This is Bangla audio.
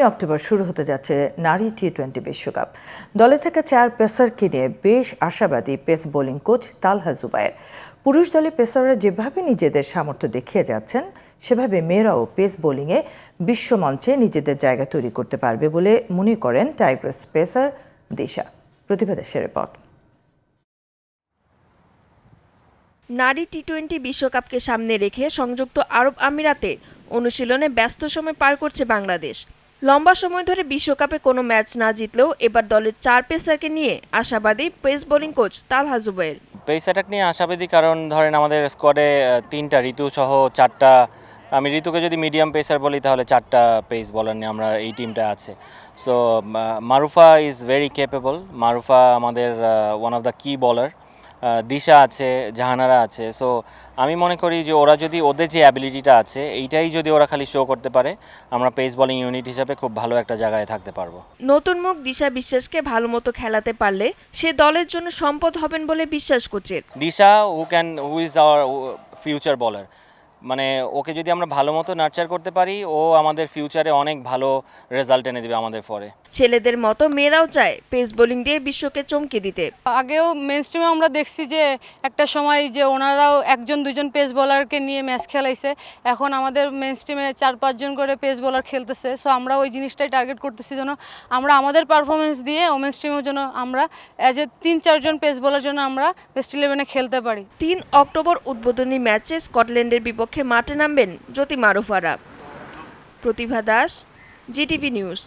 তিন অক্টোবর শুরু হতে যাচ্ছে নারী টি টোয়েন্টি বিশ্বকাপ। দলে থাকা চার পেসারকে নিয়ে বেশ আশাবাদী pace bowling coach Talha Zubair. পুরুষ দলে পেসাররা যেভাবে নিজেদের সামর্থ্য দেখিয়ে যাচ্ছেন, সেভাবে মেয়েরাও পেস বোলিংয়ে বিশ্বমঞ্চে নিজেদের জায়গা তৈরি করতে পারবে বলে মনে করেন টাইগ্রাস পেসার দিশা। প্রতিবাদের রিপোর্ট। নারী টি টোয়েন্টি বিশ্বকাপকে সামনে রেখে সংযুক্ত আরব আমিরাতে অনুশীলনে ব্যস্ত সময় পার করছে বাংলাদেশ। লম্বা সময় ধরে বিশ্বকাপে কোনো ম্যাচ না জিতলেও এবার দলের চার পেসারকে নিয়ে আশাবাদী pace bowling coach Talha Zubair pace attack নিয়ে আশাবাদী কারণ ধরেন আমাদের স্কোয়াডে তিনটা ঋতু সহ চারটা, আমি ঋতুকে যদি মিডিয়াম পেসার বলি তাহলে চারটা পেস বলার নিয়ে আমরা এই টিমটা আছে। So Marufa is very capable Marufa আমাদের ওয়ান অফ দ্য কি বলার দিশা আছে জাহানারা আছে। সো আমি মনে করি যে ওরা যদি ওদের যে অ্যাবিলিটিটা আছে এইটাই যদি ওরা খালি শো করতে পারে আমরা পেস বলিং ইউনিট হিসাবে খুব ভালো একটা জায়গায় থাকতে পারব। নতুন মুখ দিশা বিশ্বাসকে ভালো মতো খেলাতে পারলে সে দলের জন্য সম্পদ হবেন বলে বিশ্বাস কোচের দিশা who can who is our future বলার মানে ওকে যদি আমরা ভালো মতো নার্চার করতে পারি ও আমাদের ফিউচারে অনেক ভালো রেজাল্ট এনে দেবে আমাদের পরে। ছেলেদের মতো মেয়েরাও চায় পেস বোলিং দিয়ে বিশ্বকে চমকে দিতে। আগেও মেন স্ট্রিমে আমরা দেখছি যে একটা সময় যে ওনারাও একজন দুজন পেস বোলারকে নিয়ে ম্যাচ খেলাইছে। এখন আমাদের মেন স্ট্রিমে চার পাঁচজন করে পেস বোলার খেলতেছে। সো আমরা ওই জিনিসটাই টার্গেট করতেছি যেন আমরা আমাদের পারফরমেন্স দিয়ে ওমেন স্ট্রিমের জন্য আমরা অ্যাজ এ তিন চারজন পেস বোলার জন্য আমরা বেস্ট ইলেভেনে খেলতে পারি। তিন অক্টোবর উদ্বোধনী ম্যাচে স্কটল্যান্ডের বিপক্ষে মাঠে নামবেন Jyoti মারুফারা। Pratibha Das GTV news